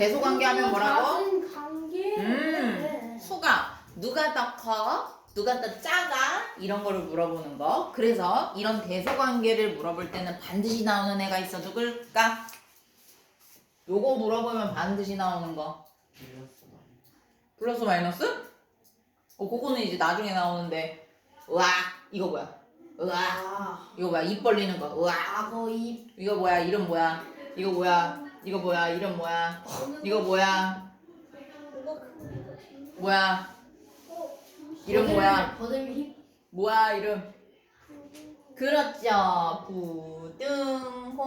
대소관계 하면 뭐라고? 작은 관계. 음. 수가 누가 더 커? 누가 더 작아? 이런 거를 물어보는 거. 그래서 이런 대소관계를 물어볼 때는 반드시 나오는 애가 있어 누굴까? 요거 물어보면 반드시 나오는 거. 플러스 마이너스? 어, 그거는 이제 나중에 나오는데. 으악! 이거 뭐야? 으악! 아, 이거 뭐야? 입 벌리는 거. 으악! 악어 입. 이거 뭐야? 이름 뭐야? 이거 뭐야? 이거 뭐야? 이름 뭐야? 이거 뭐야? 뭐야? 이름 뭐야? 버들미. 뭐야 이름? 그렇죠. 부등호요.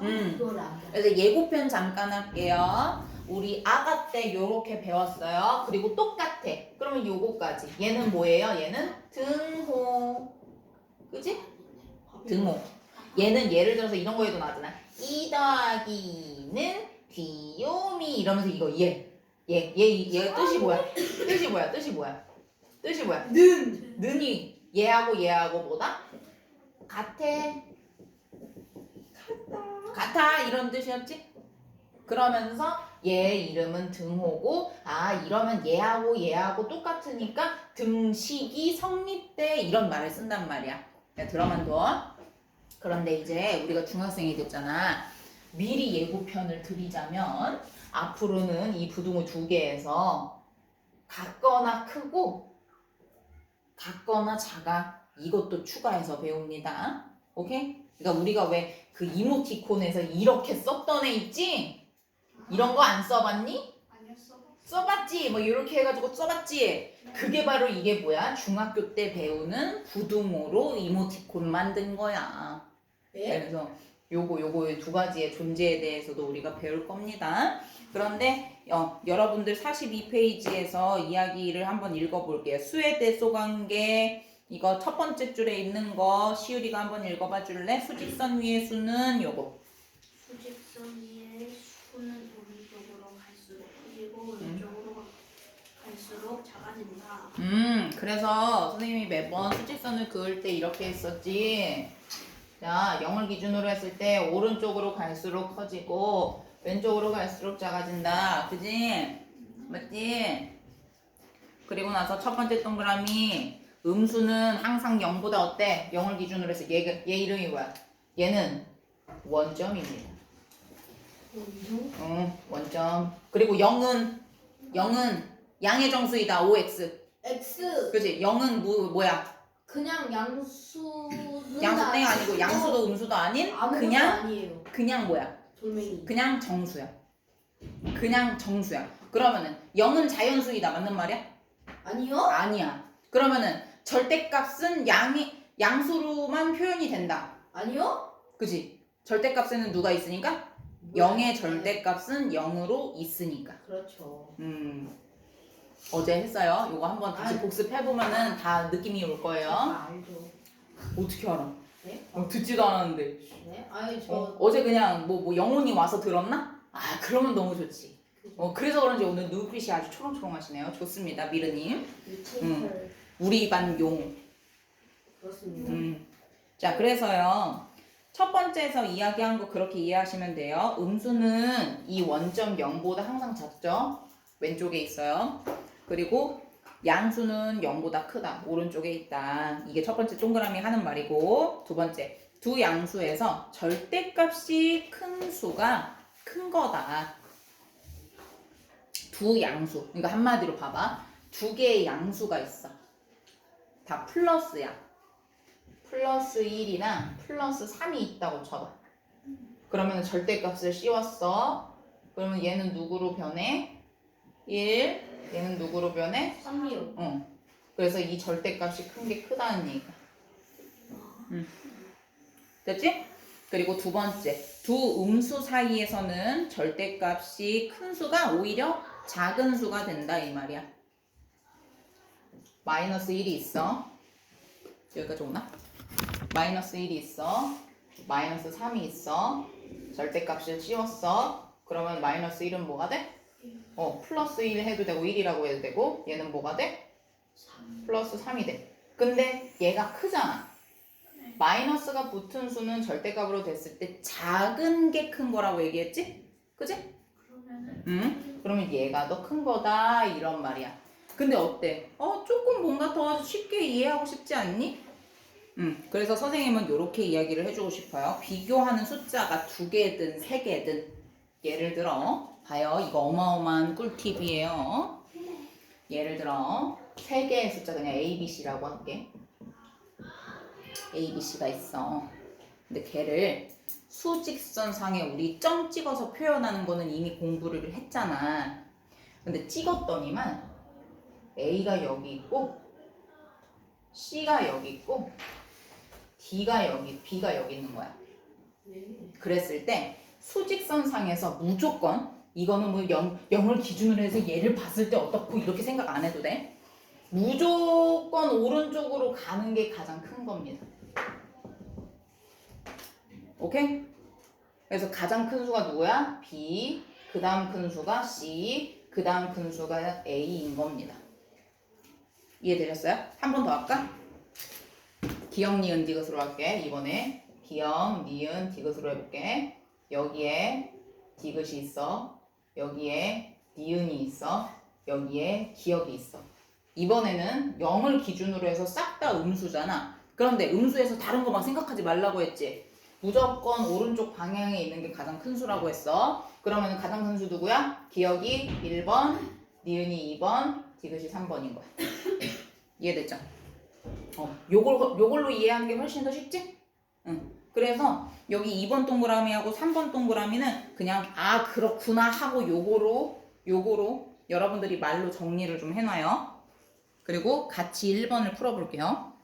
음. 안 돼. 그래서 예고편 잠깐 할게요. 우리 아가 때 요렇게 배웠어요. 그리고 똑같아. 그러면 요거까지. 얘는 뭐예요? 얘는 등호. 그지? 등호. 얘는 예를 들어서 이런 거에도 나잖아. 이 더하기 는 귀요미 이러면서 이거 얘. 얘, 얘, 얘 뜻이 뭐야? 뜻이 뭐야? 뜻이 뭐야? 뜻이 뭐야? 는. 는이 얘하고 얘하고 뭐다? 같아. 같아 이런 뜻이었지? 그러면서 얘 이름은 등호고 아 이러면 얘하고 얘하고 똑같으니까 등식이 성립돼 이런 말을 쓴단 말이야. 야, 들어만 둬. 그런데 이제 우리가 중학생이 됐잖아. 미리 예고편을 드리자면 앞으로는 이 부등호 두 개에서 같거나 크고 같거나 작아 이것도 추가해서 배웁니다. 오케이? 그러니까 우리가 왜 그 이모티콘에서 이렇게 썼던 애 있지? 이런 거 안 써봤니? 써봤지? 뭐 이렇게 해가지고 써봤지? 그게 바로 이게 뭐야? 중학교 때 배우는 부등호로 이모티콘 만든 거야. 네? 그래서 요거 요거 두 가지의 존재에 대해서도 우리가 배울 겁니다. 그런데 어, 여러분들 42페이지에서 이야기를 한번 읽어볼게요. 대소 관계 이거 첫 번째 줄에 있는 거 시우리가 한번 읽어봐 줄래? 수직선 위의 수는 요거. 수직선 위에 수는 오른쪽으로 갈수록 크고 음. 왼쪽으로 갈수록 작아진다. 음, 그래서 선생님이 매번 수직선을 그을 때 이렇게 했었지. 자, 0을 기준으로 했을 때 오른쪽으로 갈수록 커지고 왼쪽으로 갈수록 작아진다. 그지? 맞지? 그리고 나서 첫 번째 동그라미 음수는 항상 0보다 어때? 0을 기준으로 해서 얘, 얘 이름이 뭐야? 얘는 원점입니다. 응, 원점. 그리고 0은 0은 양의 정수이다. OX. X. 그지? 0은 뭐, 뭐야? 그냥 양수는 양수땡 아니고 양수도 음수도 아닌 그냥 아니에요. 그냥 뭐야? 돌멩이. 그냥 정수야. 그냥 정수야. 그러면은 0은 자연수이다. 맞는 말이야? 아니요? 아니야. 그러면은 절대값은 양이 양수로만 표현이 된다. 아니요? 그지? 절대값에는 누가 있으니까? 0의 절대값은 0으로 있으니까. 그렇죠. 음. 어제 했어요. 이거 한번 다시 아니. 복습해보면은 다 느낌이 올 거예요. 아, 알죠. 어떻게 알아? 네? 어, 듣지도 않았는데. 네? 아니 저 어, 어제 그냥 뭐, 뭐 영혼이 와서 들었나? 아 그러면 너무 좋지. 어 그래서 그런지 오늘 눈빛이 아주 초롱초롱하시네요. 좋습니다, 미르님. 유튜브 우리 반 용. 그렇습니다. 음. 자 그래서요. 첫 번째에서 이야기한 거 그렇게 이해하시면 돼요. 음수는 이 원점 0보다 항상 작죠. 왼쪽에 있어요. 그리고 양수는 0보다 크다. 오른쪽에 있다. 이게 첫 번째 동그라미 하는 말이고 두 번째 두 양수에서 절대값이 큰 수가 큰 거다. 두 양수. 그러니까 한마디로 봐봐. 두 개의 양수가 있어. 다 플러스야. 플러스 1이나 플러스 3이 있다고 쳐봐. 그러면 절대값을 씌웠어. 그러면 얘는 누구로 변해? 1. 얘는 누구로 변해? 3이요. 어. 그래서 이 절대값이 큰 게 크다는 얘기야. 음. 됐지? 그리고 두 번째. 두 음수 사이에서는 절대값이 큰 수가 오히려 작은 수가 된다 이 말이야. 마이너스 1이 있어. 여기까지 오나? 마이너스 1이 있어. 마이너스 3이 있어. 절대값을 씌웠어. 그러면 마이너스 1은 뭐가 돼? 어, 플러스 1 해도 되고 1이라고 해도 되고 얘는 뭐가 돼? 플러스 3이 돼. 근데 얘가 크잖아. 마이너스가 붙은 수는 절대값으로 됐을 때 작은 게 큰 거라고 얘기했지? 그지? 응? 그러면 얘가 더 큰 거다 이런 말이야. 근데 어때? 어 조금 뭔가 더 쉽게 이해하고 싶지 않니? 응. 그래서 선생님은 이렇게 이야기를 해주고 싶어요. 비교하는 숫자가 두 개든 세 개든 예를 들어 봐요. 이거 어마어마한 꿀팁이에요. 예를 들어 세 개의 숫자 그냥 A, B, C라고 할게. A, B, C가 있어. 근데 걔를 수직선상에 우리 점 찍어서 표현하는 거는 이미 공부를 했잖아. 근데 찍었더니만 A가 여기 있고 C가 여기 있고 D가 여기, B가 여기 있는 거야. 네. 그랬을 때 수직선상에서 무조건 이거는 뭐 0, 0을 기준으로 해서 얘를 봤을 때 어떻고 이렇게 생각 안 해도 돼. 무조건 오른쪽으로 가는 게 가장 큰 겁니다. 오케이? 그래서 가장 큰 수가 누구야? B, 그 다음 큰 수가 C, 그 다음 큰 수가 A인 겁니다. 이해되셨어요? 한 번 더 할까? 기억, 니은, 디귿으로 할게. 이번에 기억, 니은, 디귿으로 해볼게. 여기에 디귿이 있어. 여기에 니은이 있어. 여기에 기억이 있어. 이번에는 0을 기준으로 해서 싹 다 음수잖아. 그런데 음수에서 다른 거막 생각하지 말라고 했지. 무조건 오른쪽 방향에 있는 게 가장 큰 수라고 했어. 그러면 가장 큰 수 누구야? 기억이 1번, 니은이 2번, 디귿이 3번인 거야. 이해됐죠? 어, 요걸, 요걸로 이해하는 게 훨씬 더 쉽지? 응. 그래서 여기 2번 동그라미하고 3번 동그라미는 그냥 아 그렇구나 하고 요거로 요거로 여러분들이 말로 정리를 좀 해놔요. 그리고 같이 1번을 풀어볼게요.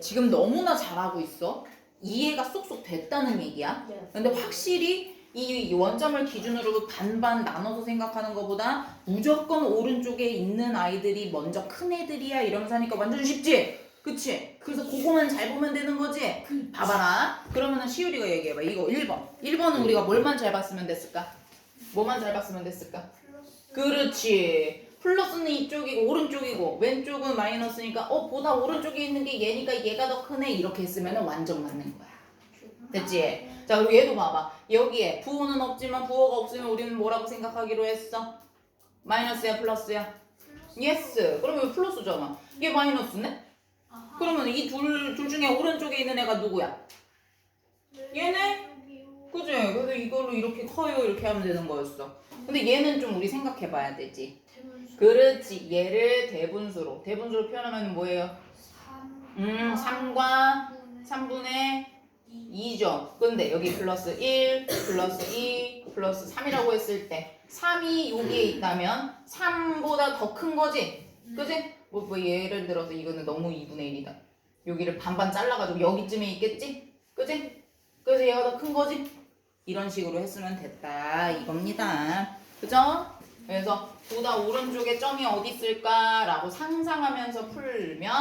지금 너무나 잘하고 있어. 이해가 쏙쏙 됐다는 얘기야. 네. 근데 확실히 이 원점을 기준으로 반반 나눠서 생각하는 것보다 무조건 오른쪽에 있는 아이들이 먼저 큰 애들이야 이러면서 하니까 완전 쉽지? 그치? 그래서 그거만 잘 보면 되는 거지? 봐봐라. 그러면은 시우리가 얘기해봐. 이거 1번. 1번은 우리가 뭘만 잘 봤으면 됐을까? 뭐만 잘 봤으면 됐을까? 그렇지. 플러스는 이쪽이고 오른쪽이고 왼쪽은 마이너스니까 어 보다 오른쪽에 있는 게 얘니까 얘가 더 크네 이렇게 했으면 완전 맞는 거야. 됐지? 자 그리고 얘도 봐봐. 여기에 부호는 없지만 부호가 없으면 우리는 뭐라고 생각하기로 했어? 마이너스야 플러스야? 플러스 예스. 그러면 플러스잖아. 얘 마이너스네? 아하. 그러면 이 둘 둘 중에 오른쪽에 있는 애가 누구야? 얘네? 여기요. 그지? 그래서 이걸로 이렇게 커요 이렇게 하면 되는 거였어. 근데 얘는 좀 우리 생각해 봐야 되지. 대문수 그렇지. 얘를 대분수로 대분수로 표현하면 뭐예요? 3 음, 3과 3분의 2죠. 근데 여기 플러스 1, 플러스 2, 플러스 3이라고 했을 때 3이 여기에 있다면 3보다 더 큰 거지? 그지? 뭐, 뭐 예를 들어서 이거는 너무 2분의 1이다. 여기를 반반 잘라가지고 여기쯤에 있겠지? 그지? 그래서 얘가 더 큰 거지? 이런 식으로 했으면 됐다 이겁니다. 그죠? 그래서 보다 오른쪽에 점이 어디 있을까라고 상상하면서 풀면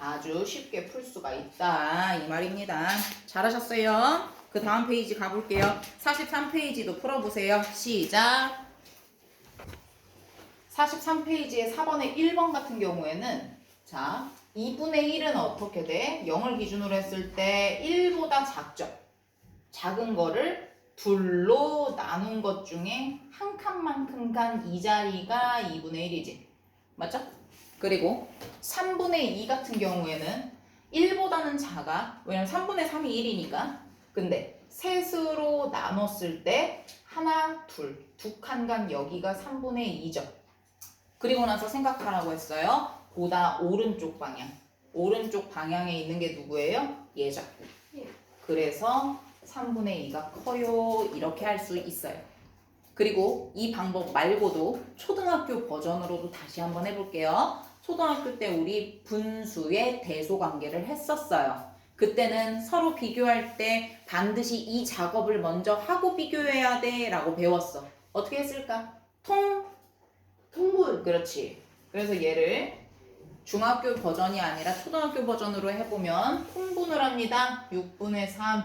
아주 쉽게 풀 수가 있다 이 말입니다. 잘하셨어요. 그 다음 페이지 가볼게요. 43페이지도 풀어보세요. 시작. 43페이지의 4번의 1번 같은 경우에는 자 2분의 1은 어떻게 돼? 0을 기준으로 했을 때 1보다 작죠. 작은 거를 둘로 나눈 것 중에 한 칸만큼 간 이 자리가 2분의 1이지. 맞죠? 그리고 3분의 2 같은 경우에는 1보다는 작아. 왜냐면 3분의 3이 1이니까. 근데 셋으로 나눴을 때 하나, 둘, 두 칸 간 여기가 3분의 2죠. 그리고 나서 생각하라고 했어요. 보다 오른쪽 방향. 오른쪽 방향에 있는 게 누구예요? 얘죠. 예. 그래서 3분의 2가 커요. 이렇게 할 수 있어요. 그리고 이 방법 말고도 초등학교 버전으로도 다시 한번 해볼게요. 초등학교 때 우리 분수의 대소 관계를 했었어요. 그때는 서로 비교할 때 반드시 이 작업을 먼저 하고 비교해야 돼 라고 배웠어. 어떻게 했을까? 통, 통분. 그렇지. 그래서 얘를 중학교 버전이 아니라 초등학교 버전으로 해보면 통분을 합니다. 6분의 3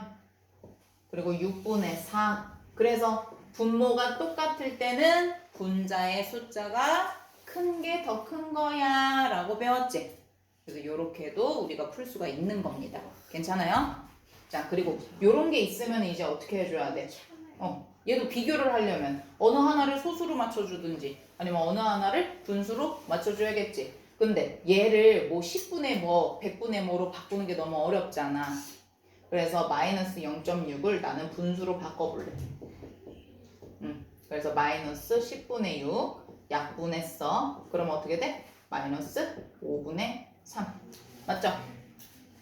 그리고 6분의 4 그래서 분모가 똑같을 때는 분자의 숫자가 큰 게 더 큰 거야 라고 배웠지. 그래서 이렇게도 우리가 풀 수가 있는 겁니다. 괜찮아요? 자 그리고 요런 게 있으면 이제 어떻게 해줘야 돼? 어 얘도 비교를 하려면 어느 하나를 소수로 맞춰주든지 아니면 어느 하나를 분수로 맞춰줘야겠지. 근데 얘를 뭐 10분의 뭐 100분의 뭐로 바꾸는 게 너무 어렵잖아. 그래서 마이너스 0.6을 나는 분수로 바꿔볼래. 음, 그래서 마이너스 10분의 6 약분했어. 그럼 어떻게 돼? 마이너스 5분의 3. 맞죠?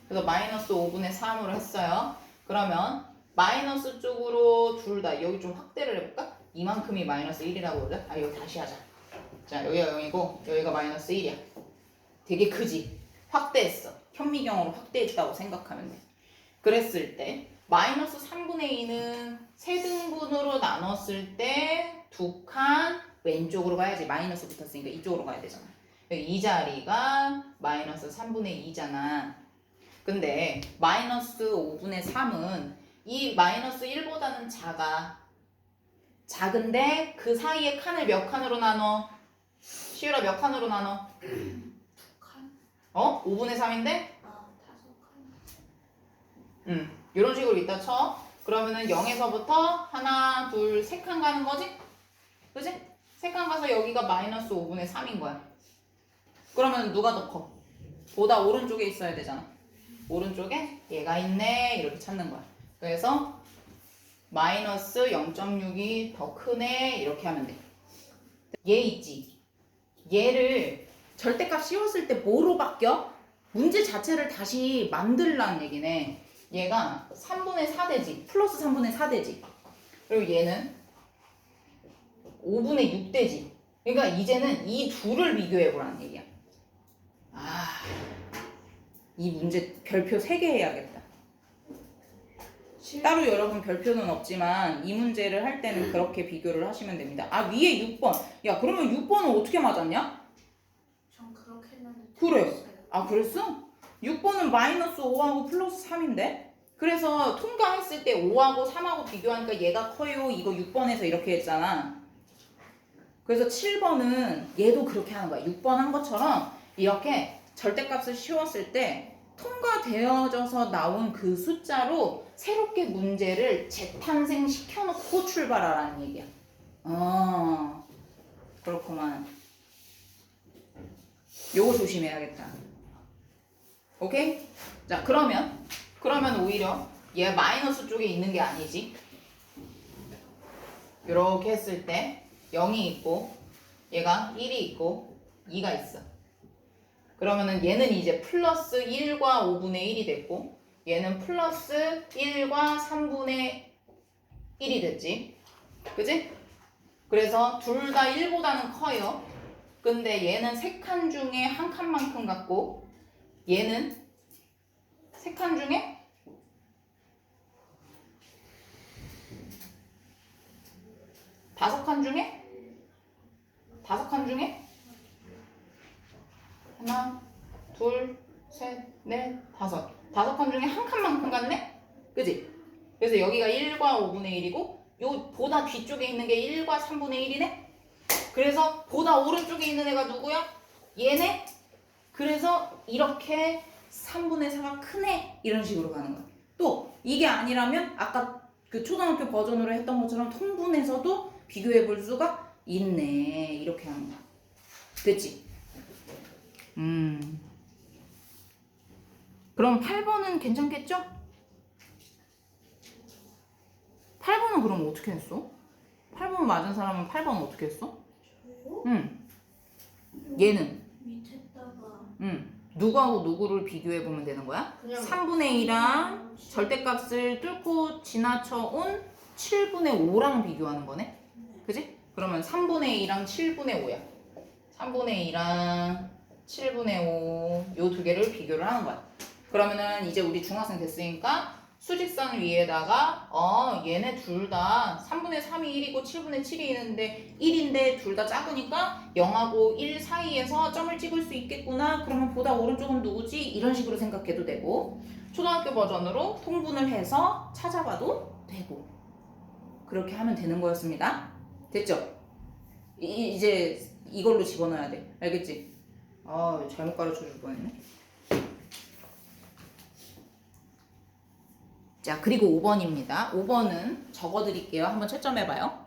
그래서 마이너스 5분의 3으로 했어요. 그러면 마이너스 쪽으로 둘 다 여기 좀 확대를 해볼까? 이만큼이 마이너스 1이라고 그래? 아 이거 다시 하자. 자 여기가 0이고 여기가 마이너스 1이야. 되게 크지? 확대했어. 현미경으로 확대했다고 생각하면 돼. 그랬을 때 마이너스 3분의 2는 세 등분으로 나눴을 때 두 칸 왼쪽으로 가야지 마이너스 붙었으니까 이쪽으로 가야 되잖아. 여기 이 자리가 마이너스 3분의 2잖아. 근데 마이너스 5분의 3은 이 마이너스 1보다는 작아. 작은데 그 사이에 칸을 몇 칸으로 나눠? 시우라 몇 칸으로 나눠? 칸? 어? 5분의 3인데? 아 다섯 칸. 음, 이런 식으로 이따 쳐. 그러면은 0에서부터 하나, 둘, 세 칸 가는 거지? 그지? 세 칸 가서 여기가 마이너스 5분의 3인 거야. 그러면 누가 더 커? 보다 오른쪽에 있어야 되잖아. 오른쪽에 얘가 있네. 이렇게 찾는 거야. 그래서 마이너스 0.6이 더 크네. 이렇게 하면 돼. 얘 있지? 얘를 절대값 씌웠을 때 뭐로 바뀌어? 문제 자체를 다시 만들라는 얘기네. 얘가 3분의 4대지. 플러스 3분의 4대지. 그리고 얘는 5분의 6대지. 그러니까 이제는 이 둘을 비교해 보라는 얘기야. 아, 이 문제 별표 3개 해야겠다. 따로 여러분 별표는 없지만 이 문제를 할 때는 그렇게 비교를 하시면 됩니다. 아, 위에 6번. 야, 그러면 6번은 어떻게 맞았냐? 전 그렇게 했는데 그래. 틀렸어요. 아, 그랬어? 6번은 마이너스 5하고 플러스 3인데? 그래서 통과했을 때 5하고 3하고 비교하니까 얘가 커요. 이거 6번에서 이렇게 했잖아. 그래서 7번은 얘도 그렇게 하는 거야. 6번 한 것처럼 이렇게 절대값을 씌웠을 때 통과되어져서 나온 그 숫자로 새롭게 문제를 재탄생 시켜놓고 출발하라는 얘기야. 아, 그렇구만. 요거 조심해야겠다. 오케이? 자, 그러면, 그러면 오히려 얘 마이너스 쪽에 있는 게 아니지. 이렇게 했을 때 0이 있고, 얘가 1이 있고, 2가 있어. 그러면은 얘는 이제 플러스 1과 5분의 1이 됐고, 얘는 플러스 1과 3분의 1이 됐지. 그지? 그래서 둘 다 1보다는 커요. 근데 얘는 세 칸 중에 한 칸만큼 같고 얘는 세 칸 중에 다섯 칸 중에 다섯 칸 중에 하나 둘셋넷 다섯 다섯 칸 중에 한 칸만큼 같네 그지 그래서 여기가 1과 5분의 1이고 요 보다 뒤쪽에 있는 게 1과 3분의 1이네 그래서 보다 오른쪽에 있는 애가 누구야? 얘네? 그래서 이렇게 3분의 4가 크네? 이런 식으로 가는 거야. 또 이게 아니라면 아까 그 초등학교 버전으로 했던 것처럼 통분해서도 비교해 볼 수가 있네. 이렇게 하는 거야. 됐지? 음. 그럼 8번은 괜찮겠죠? 8번은 그럼 어떻게 했어? 8번 맞은 사람은 8번 어떻게 했어? 응. 얘는 밑에다가 응. 누구하고 누구를 비교해 보면 되는 거야? 그냥 3분의 2랑 절대값을 뚫고 지나쳐 온 7분의 5랑 비교하는 거네. 그지? 그러면 3분의 2랑 7분의 5야. 3분의 2랑 7분의 5, 요 두 개를 비교를 하는 거야. 그러면은 이제 우리 중학생 됐으니까 수직선 위에다가 어 얘네 둘 다 3분의 3이 1이고 7분의 7이 있는데 1인데 둘 다 작으니까 0하고 1 사이에서 점을 찍을 수 있겠구나 그러면 보다 오른쪽은 누구지? 이런 식으로 생각해도 되고 초등학교 버전으로 통분을 해서 찾아봐도 되고 그렇게 하면 되는 거였습니다 됐죠? 이, 이제 이걸로 집어넣어야 돼 알겠지? 아 잘못 가르쳐 줄 뻔했네 자, 그리고 5번입니다. 5번은 적어 드릴게요. 한번 채점해 봐요.